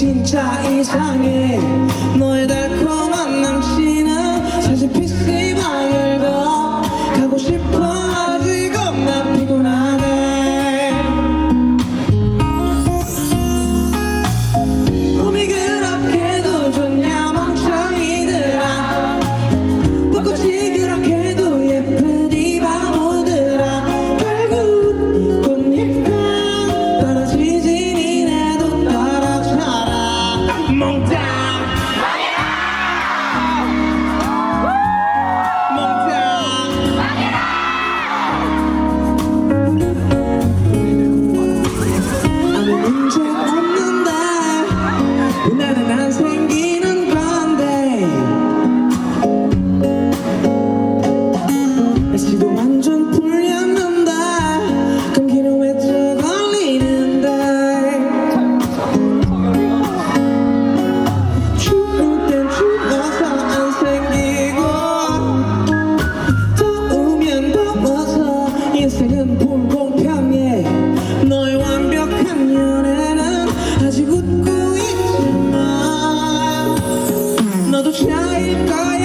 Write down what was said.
진짜 이상해. 너의 달콤 night, night.